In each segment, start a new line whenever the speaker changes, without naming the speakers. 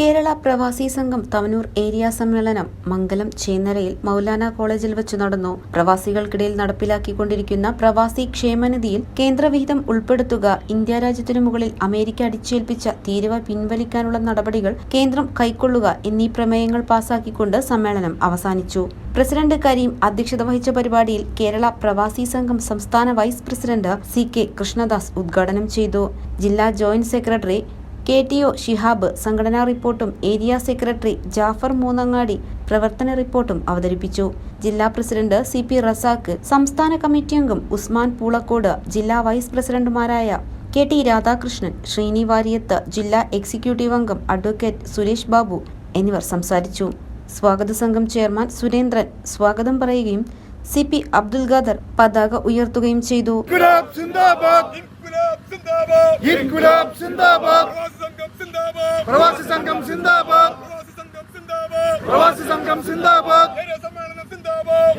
Kerala Pravasi Sangham Thavanur area സമ്മേളനം മംഗലം ചേന്നരയിൽ മൗലാന കോളേജിൽ വെച്ച് നടന്നു. പ്രവാസികൾക്കിടയിൽ നടപ്പിലാക്കിക്കൊണ്ടിരിക്കുന്ന പ്രവാസി ക്ഷേമനിധിയിൽ കേന്ദ്രവിഹിതം ഉൾപ്പെടുത്തുക ഇന്ത്യ രാജ്യത്തിനു മുകളിൽ അമേരിക്ക അടിച്ചേൽപ്പിച്ച തീരുവ പിൻവലിക്കാനുള്ള നടപടികൾ കേന്ദ്രം കൈക്കൊള്ളുക എന്നീ പ്രമേയങ്ങൾ പാസാക്കിക്കൊണ്ട് സമ്മേളനം അവസാനിച്ചു. പ്രസിഡന്റ് കരീം അധ്യക്ഷത വഹിച്ച പരിപാടിയിൽ കേരള പ്രവാസി സംഘം സംസ്ഥാന vice president C K Krishnadas ഉദ്ഘാടനം ചെയ്തു. ജില്ലാ joint secretary K T O Shihab സംഘടനാ റിപ്പോർട്ടും ഏരിയ സെക്രട്ടറി ജാഫർ മൂന്നങ്ങാടി പ്രവർത്തന റിപ്പോർട്ടും അവതരിപ്പിച്ചു. ജില്ലാ പ്രസിഡന്റ് സി പി റസാഖ് സംസ്ഥാന കമ്മിറ്റി അംഗം ഉസ്മാൻ പൂളക്കോട് ജില്ലാ വൈസ് പ്രസിഡന്റുമാരായ കെ ടി രാധാകൃഷ്ണൻ ശ്രീനി വാര്യത്ത് ജില്ലാ എക്സിക്യൂട്ടീവ് അംഗം അഡ്വക്കേറ്റ് സുരേഷ് ബാബു എന്നിവർ സംസാരിച്ചു. സ്വാഗത സംഘം ചെയർമാൻ സുരേന്ദ്രൻ സ്വാഗതം പറയുകയും സി പി അബ്ദുൽ ഖാദർ പതാക ഉയർത്തുകയും ചെയ്തു
ഇൻകുലാബ് സിന്ദാബാദ്
ഇൻകുലാബ് സിന്ദാബാദ്
ഇൻകുലാബ് സിന്ദാബാദ്
പ്രവാസി സംഘം സിന്ദാബാദ്.
പ്രവാസി സംഘം സിന്ദാബാദ്.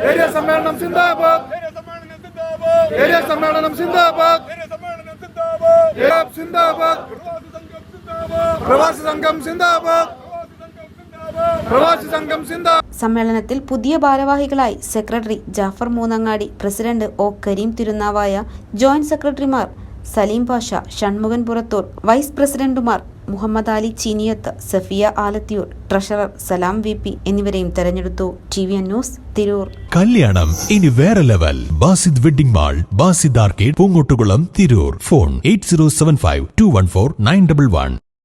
ഏരിയ സമ്മേളനം സിന്ദാബാദ്.
ഏരിയ സമ്മേളനം സിന്ദാബാദ്.
സിന്ദാബാദ്. പ്രവാസി സംഘം സിന്ദാബാദ്.
സമ്മേളനത്തിൽ പുതിയ ഭാരവാഹികളായി secretary Jafar Moonnangadi president O Kareem Thirunavaya joint സെക്രട്ടറിമാർ സലീം പാഷ ഷൺമുഖൻ പുറത്തൂർ വൈസ് പ്രസിഡന്റുമാർ Muhammad Ali Cheeniyath Safiya Alathiyur treasurer Salam V P എന്നിവരെയും തെരഞ്ഞെടുത്തു. T V news Tirur.
കല്യാണം ഇനി വേറെ level. Basid wedding mall Basid arcade Poongottukulam Tirur. Phone eight zero seven five two one four nine double one.